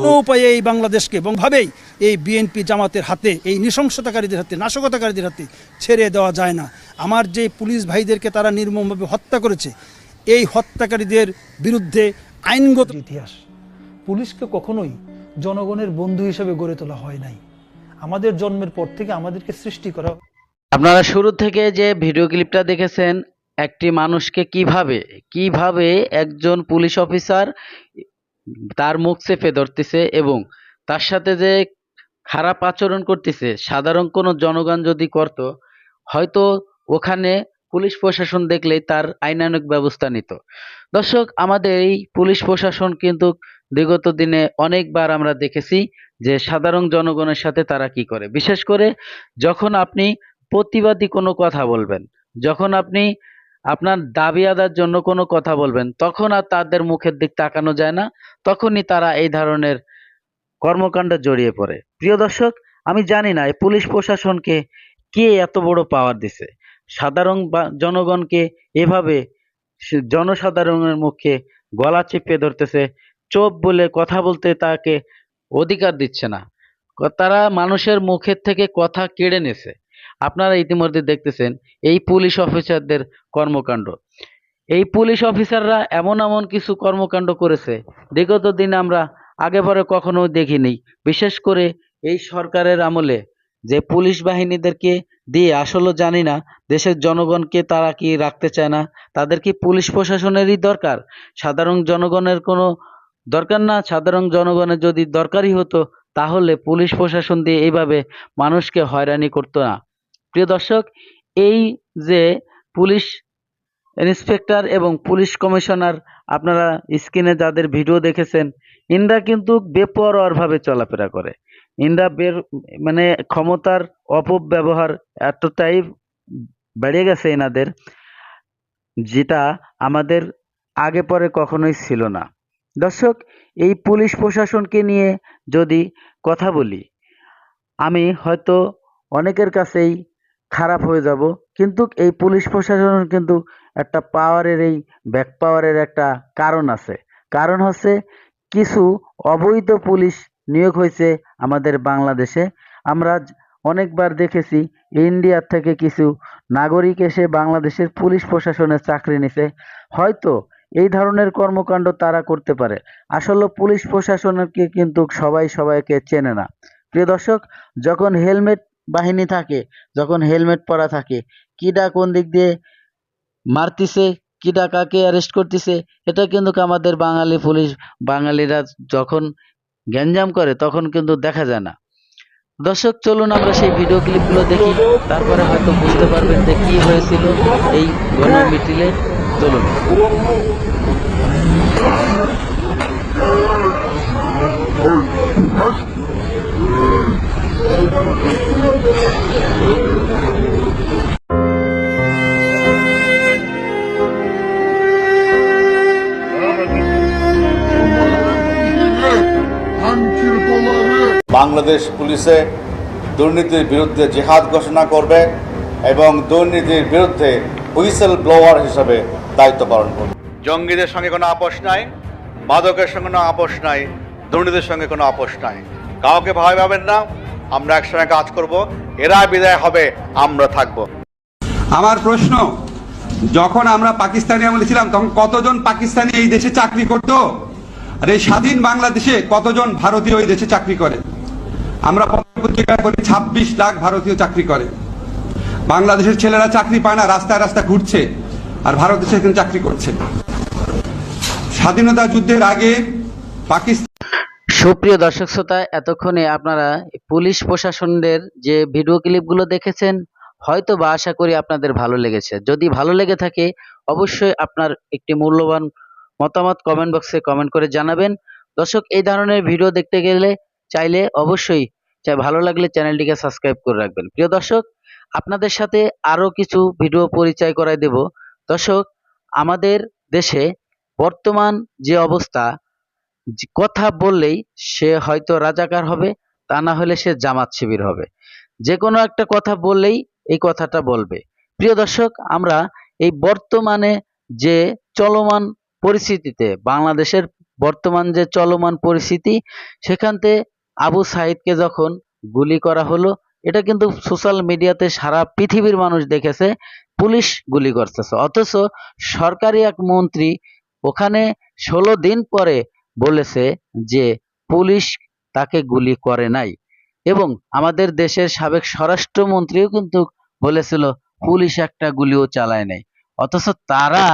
কোনো উপায়ে এই বাংলাদেশকে এবং ভাবেই এই বিএনপি জামাতের হাতে এই নৃশংসতাকারীদের হাতে নাশকতাকারীদের হাতে ছেড়ে দেওয়া যায় না। আমার যে পুলিশ ভাইদেরকে তারা নির্মমভাবে হত্যা করেছে এই হত্যাকারীদের বিরুদ্ধে আইনগত ইতিহাস পুলিশকে কখনোই জনগণের বন্ধু হিসেবে গড়ে তোলা হয় নাই। আমাদের জন্মের পর থেকে আমাদেরকে সৃষ্টি করা আপনারা শুরু থেকে যে ভিডিও ক্লিপটা দেখেছেন একটি মানুষকে কীভাবে কীভাবে একজন পুলিশ অফিসার তার মুখ চেপে ধরতেছে এবং তার সাথে যে খারাপ আচরণ করতেছে, সাধারণ কোনো জনগণ যদি করত, হয়তো ওখানে পুলিশ প্রশাসন দেখলেই তার আইনানুক ব্যবস্থা নিত। দর্শক, আমাদের এই পুলিশ প্রশাসন কিন্তু বিগত দিনে অনেকবার আমরা দেখেছি যে সাধারণ জনগণের সাথে তারা কি করে। বিশেষ করে যখন আপনি প্রতিবাদী কোনো কথা বলবেন, যখন আপনি আপনার দাবি আদার জন্য কোনো কথা বলবেন, তখন আর তাদের মুখের দিক তাকানো যায় না, তখনই তারা এই ধরনের কর্মকাণ্ডে জড়িয়ে পড়ে। প্রিয় দর্শক, আমি জানি না এই পুলিশ প্রশাসনকে কে এত বড় পাওয়ার দিছে। সাধারণ জনগণকে এভাবে জনসাধারণের মুখে গলা চেপে ধরতেছে, চোপ বলে কথা বলতে তাকে অধিকার দিচ্ছে না। তারা মানুষের মুখের থেকে কথা কেড়ে নেছে। আপনারা ইতিমধ্যে দেখতেছেন এই পুলিশ অফিসারদের কর্মকাণ্ড। এই পুলিশ অফিসাররা এমন এমন কিছু কর্মকাণ্ড করেছে, বিগত দিন আমরা আগে পরে কখনো দেখিনি। বিশেষ করে এই সরকারের আমলে যে পুলিশ বাহিনীদেরকে দিয়ে আসলে জানি না, দেশের জনগণকে তারা কি রাখতে চায় না, তাদের কি পুলিশ প্রশাসনেরই দরকার? সাধারণ জনগণের কোনো দরকার না? সাধারণ জনগণের যদি দরকারই হতো, তাহলে পুলিশ প্রশাসন দিয়ে এইভাবে মানুষকে হয়রানি করতো না। প্রিয় দর্শক, এই যে পুলিশ ইন্সপেক্টর এবং পুলিশ কমিশনার আপনারা স্ক্রিনে যাদের ভিডিও দেখেছেন, ইনরা কিন্তু বেপরোয়ারভাবে চলাফেরা করে। ইনরা বের মানে ক্ষমতার অপব্যবহার এতটাই বেড়ে গেছে এনাদের যেটা আমাদের আগে পরে কখনোই ছিল না। দর্শক, এই পুলিশ প্রশাসনকে নিয়ে যদি কথা বলি, আমি হয়তো অনেকের কাছেই খারাপ হয়ে যাব। কিন্তু এই পুলিশ প্রশাসনের কিন্তু একটা পাওয়ারের এই ব্যাক পাওয়ারের একটা কারণ আছে। কারণ হচ্ছে কিছু অবৈধ পুলিশ নিয়োগ হয়েছে আমাদের বাংলাদেশে। আমরা অনেকবার দেখেছি ইন্ডিয়ার থেকে কিছু নাগরিক এসে বাংলাদেশের পুলিশ প্রশাসনের চাকরি নিছে। হয়তো এই ধরনের কর্মকাণ্ড তারা করতে পারে। আসলে পুলিশ প্রশাসনকে কিন্তু সবাই সবাইকে চেনে না। প্রিয় দর্শক, যখন হেলমেট বাহিনী থাকে যখন হেলমেট পরা থাকে কিডা কোন দিক দিয়ে মারতিছে কিডা কাকে অ্যারেস্ট করতেছে এটা কিন্তু আমাদের বাঙালি পুলিশ বাঙালিরা যখন গ্যাঞ্জাম করে তখন কিন্তু দেখা যায় না দর্শক চলুন আমরা সেই ভিডিও ক্লিপগুলো দেখি তারপরে হয়তো বুঝতে পারবেন যে কি হয়েছিল এই গণমিটিলে চলুন বাংলাদেশ পুলিশে দুর্নীতির বিরুদ্ধে জেহাদ ঘোষণা করবে এবং দুর্নীতির বিরুদ্ধে হুইসেল ব্লোয়ার হিসাবে দায়িত্ব পালন করবে। জঙ্গিদের সঙ্গে কোনো আপোষ নাই, মাদকের সঙ্গে কোনো আপোষ নাই, দুর্নীতির সঙ্গে কোনো আপোষ নাই। কাউকে ভয় পাবেন না। আমরা একসঙ্গে কাজ করব, এরা বিদায় হবে, আমরা থাকব। আমার প্রশ্ন, যখন আমরা পাকিস্তানি আমলে ছিলাম, তখন কতজন পাকিস্তানি এই দেশে চাকরি করত? আর এই স্বাধীন বাংলাদেশে কতজন ভারতীয় এই দেশে চাকরি করে? আমরা পত্রিকায় করি ছাব্বিশ লাখ ভারতীয় চাকরি করে। বাংলাদেশের ছেলেরা চাকরি পায় না, রাস্তায় রাস্তায় ঘুরছে, আর ভারত দেশে এখন চাকরি করছে। স্বাধীনতা যুদ্ধের আগে পাকিস্তান সুপ্রিয় দর্শক শ্রোতা, এতক্ষণে আপনারা পুলিশ প্রশাসনের যে ভিডিও ক্লিপগুলো দেখেছেন হয়তো বা আশা করি আপনাদের ভালো লেগেছে। যদি ভালো লেগে থাকে, অবশ্যই আপনার একটি মূল্যবান মতামত কমেন্ট বক্সে কমেন্ট করে জানাবেন। দর্শক, এই ধরনের ভিডিও দেখতে গেলে চাইলে অবশ্যই চাই ভালো লাগলে চ্যানেলটিকে সাবস্ক্রাইব করে রাখবেন। প্রিয় দর্শক, আপনাদের সাথে আরও কিছু ভিডিও পরিচয় করাই দেব। দর্শক, আমাদের দেশে বর্তমান যে অবস্থা কথা বললেই সে হয়তো রাজাকার হবে, তা না হলে সে জামাত শিবির হবে। যে কোনো একটা কথা বললেই এই কথাটা বলবে। প্রিয় দর্শক, আমরা এই বর্তমানে যে চলমান পরিস্থিতিতে, বাংলাদেশের বর্তমান যে চলমান পরিস্থিতি সেখানতে আবু সাইদকে যখন গুলি করা হলো, এটা কিন্তু সোশ্যাল মিডিয়াতে সারা পৃথিবীর মানুষ দেখেছে, পুলিশ গুলি করতেছে। অথচ সরকারি এক মন্ত্রী ওখানে ষোলো দিন পরে বলেছে যে পুলিশ তাকে গুলি করে নাই। এবং আমাদের দেশের সাবেক স্বরাষ্ট্রমন্ত্রীও কিন্তু বলেছিল, পুলিশ একটা গুলিও চালায় নাই। অথচ তারা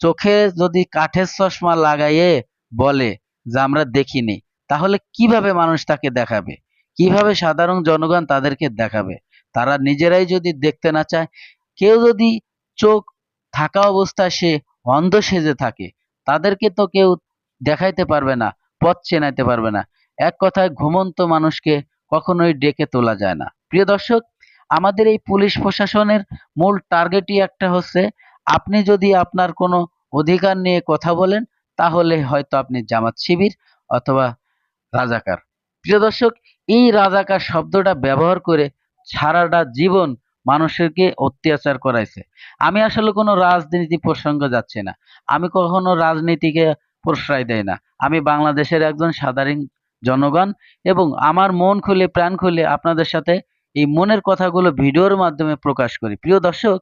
চোখে যদি কাঠের চশমা লাগাইয়ে বলে যে আমরা দেখিনি, তাহলে কীভাবে মানুষ তাকে দেখাবে? কীভাবে সাধারণ জনগণ তাদেরকে দেখাবে? তারা নিজেরাই যদি দেখতে না চায়, কেউ যদি চোখ থাকা অবস্থায় সে অন্ধ সেজে থাকে, তাদেরকে তো কেউ দেখাইতে পারবে না, পথ চেনাইতে পারবে না। এক কথায় ঘুমন্ত মানুষকে কখনোই ডেকে তোলা যায় না। প্রিয় দর্শক, আমাদের এই পুলিশ প্রশাসনের মূল টার্গেটই একটা হচ্ছে, আপনি যদি আপনার কোনো অধিকার নিয়ে কথা বলেন, তাহলে হয়তো আপনি জামাত শিবির অথবা রাজাকার। প্রিয় দর্শক, এই রাজাকার শব্দটা ব্যবহার করে সারাটা জীবন মানুষকে অত্যাচার করাইছে। আমি আসলে কোনো রাজনীতি প্রসঙ্গে যাচ্ছি না। আমি কখনো রাজনীতিকে প্রশ্রয় দেই না। আমি বাংলাদেশের একজন সাধারণ জনগণ এবং আমার মন খুলে, প্রাণ খুলে আপনাদের সাথে এই মনের কথাগুলো ভিডিওর মাধ্যমে প্রকাশ করি। প্রিয় দর্শক,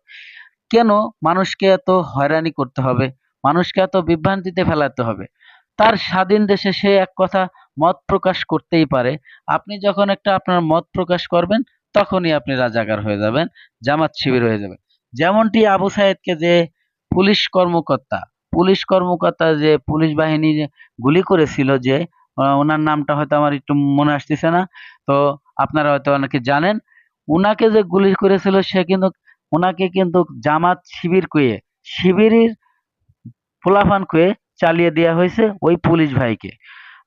কেন মানুষকে এত হয়রানি করতে হবে? মানুষকে এত বিভ্রান্তিতে ফেলাতে হবে? তার স্বাধীন দেশে সে এক কথা মত প্রকাশ করতেই পারে। আপনি যখন একটা আপনার মত প্রকাশ করবেন, তখনই আপনি রাজাকার হয়ে যাবেন, জামাত শিবির হয়ে যাবেন। যেমনটি আবু সাইদকে যে পুলিশ কর্মকর্তা পুলিশ কর্মকর্তা যে পুলিশ বাহিনী যে গুলি করেছিল যে ওনার নামটা হয়তো আমার একটু মনে আসতেছে না, তো আপনারা হয়তো অনেকে জানেন। উনাকে যে গুলি করেছিল সে কিন্তু ওনাকে কিন্তু জামাত শিবির কয়ে, শিবিরের ফুলাফান কয়ে চালিয়ে দেওয়া হয়েছে ওই পুলিশ ভাইকে।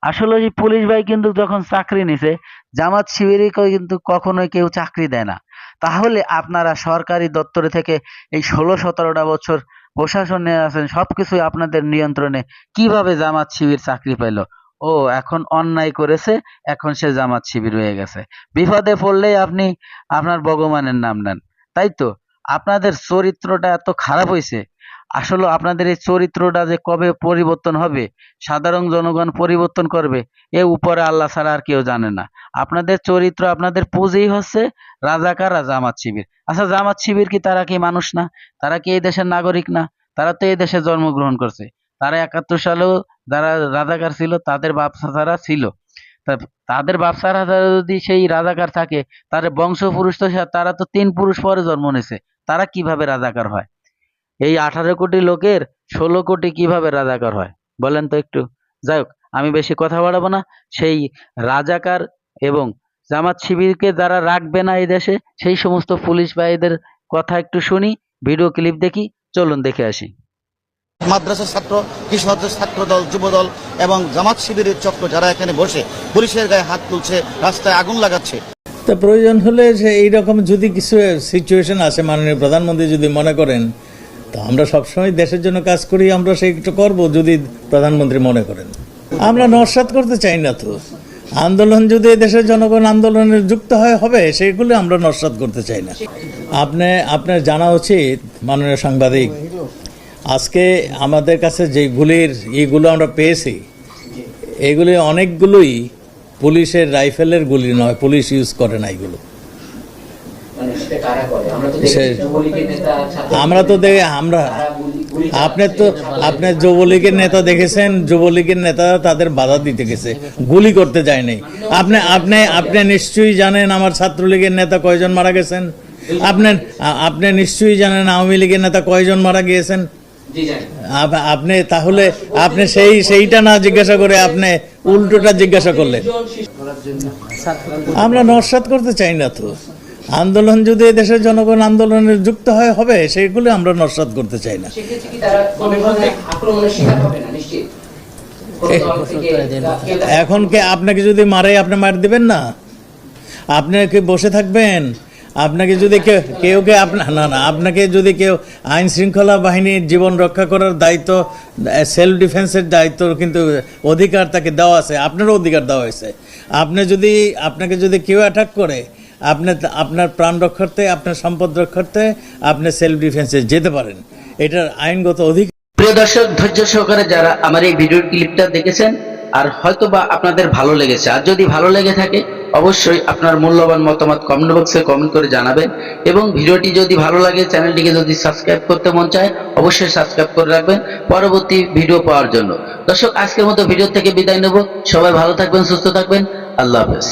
আসলে ওই পুলিশ ভাই কিন্তু যখন চাকরি নিছে, জামাত শিবিরকে কিন্তু কখনোই কেউ চাকরি দেয় না। তাহলে আপনারা সরকারি দপ্তরে থেকে এই ষোলো সতেরোটা বছর প্রশাসনে আছেন, সবকিছুই আপনাদের নিয়ন্ত্রণে। কীভাবে জামাত শিবির চাকরি পেল? ও, এখন অন্যায় করেছে, এখন সে জামাত শিবির হয়ে গেছে। বিপদে পড়লেই আপনি আপনার ভগবানের নাম নেন, তাই তো? আপনাদের চরিত্রটা এত খারাপ হয়েছে আসলে আপনাদের এই চরিত্রটা যে কবে পরিবর্তন হবে, সাধারণ জনগণ পরিবর্তন করবে, এ উপরে আল্লাহ ছাড়া আর কেউ জানে না। আপনাদের চরিত্র আপনাদের পুঁজিই হচ্ছে রাজাকার আর জামাত শিবির। আচ্ছা জামাত শিবির কি তারা কি মানুষ না? তারা কি এই দেশের নাগরিক না? তারা তো এই দেশে জন্মগ্রহণ করছে। তারা একাত্তর সালেও যারা রাজাকার ছিল, তাদের বাপসা তারা ছিল তাদের বাপসারা যদি সেই রাজাকার থাকে তাদের বংশপুরুষ তো তারা তো তিন পুরুষ পরে জন্ম নিয়েছে। তারা কীভাবে রাজাকার হয়? এই আঠারো কোটি লোকের ষোলো কোটি কীভাবে রাজাকার হয়? বলেন তো একটু। যাই হোক আমি বেশি কথা বাড়াবো না। সেই রাজাকার এবং জামাত শিবিরকে যারা রাখবে না এই দেশে সেই সমস্ত পুলিশ ভাইদের কথা একটু শুনি ভিডিও ক্লিপ দেখি চলুন দেখে আসি। মাদ্রাসার ছাত্র কৃষকদের ছাত্র দল যুব দল এবং জামাত শিবিরের চক্র যারা এখানে বসে পুলিশের গায়ে হাত তুলছে রাস্তায় আগুন লাগাচ্ছে। তা প্রয়োজন হলে যে এইরকম যদি কিছু সিচুয়েশন আসে মাননীয় প্রধানমন্ত্রী যদি মনে করেন তো আমরা সবসময় দেশের জন্য কাজ করি, আমরা সেইটা করব যদি প্রধানমন্ত্রী মনে করেন। আমরা নস্বাত করতে চাই না তো। আন্দোলন যদি দেশের জনগণ আন্দোলনে যুক্ত হয়, হবে, সেগুলো আমরা নস্বাত করতে চাই না। আপনি, আপনার জানা উচিত, মাননীয় সাংবাদিক, আজকে আমাদের কাছে যেগুলির ইগুলো আমরা পেয়েছি, এগুলি অনেকগুলোই পুলিশের রাইফেলের গুলি নয়, পুলিশ ইউজ করে না এগুলো। আমরা তো দেখে আমরা আপনি তো আপনি যুবলীগের নেতা দেখেছেন যুবলীগের নেতা তাদের বাধা দিতে গেছে। গুলি করতে যায় নাই আপনি আপনি আপনি নিশ্চয়ই জানেন আমার ছাত্রলীগের নেতা কয়জন মারা গেছেন? আপনি আপনি নিশ্চয়ই জানেন আওয়ামী লীগের নেতা কয়জন মারা গিয়েছেন? আপ- আপনি তাহলে আপনি সেই সেইটা না জিজ্ঞাসা করে আপনি উল্টোটা জিজ্ঞাসা করলেন। আমরা নস্বাত করতে চাই না তো। আন্দোলন যদি দেশের জনগণ আন্দোলনে যুক্ত হয় হবে সেগুলো আমরা নস্বাত করতে চাই না। এখন কে আপনাকে যদি মারে আপনি মার দিবেন না? আপনি কি বসে থাকবেন? আপনাকে যদি কেউ কেউ কে আপনার না না আপনাকে যদি কেউ আইন শৃঙ্খলা বাহিনীর জীবন রক্ষা করার দায়িত্ব সেলফ ডিফেন্সের দায়িত্ব কিন্তু অধিকার তাকে দেওয়া আছে আপনারও অধিকার দেওয়া হয়েছে। আপনি যদি আপনাকে যদি কেউ অ্যাটাক করে আপনি আপনার প্রাণ রক্ষার্থে, আপনার সম্পদ রক্ষার্থে আপনি সেলফ ডিফেন্সে যেতে পারেন। এটার আইনগত অধিকার প্রিয় দর্শক, ধৈর্য সহকারে যারা আমার এই ভিডিও ক্লিপটা দেখেছেন, আর হয়তোবা আপনাদের ভালো লেগেছে, আর যদি ভালো লেগে থাকে, অবশ্যই আপনার মূল্যবান মতামত কমেন্ট বক্সে কমেন্ট করে জানাবেন। এবং ভিডিওটি যদি ভালো লাগে চ্যানেলটিকে যদি সাবস্ক্রাইব করতে মন চায়, অবশ্যই সাবস্ক্রাইব করে রাখবেন পরবর্তী ভিডিও পাওয়ার জন্য। দর্শক, আজকের মতো ভিডিও থেকে বিদায় নেব। সবাই ভালো থাকবেন, সুস্থ থাকবেন। আল্লাহ হাফেজ।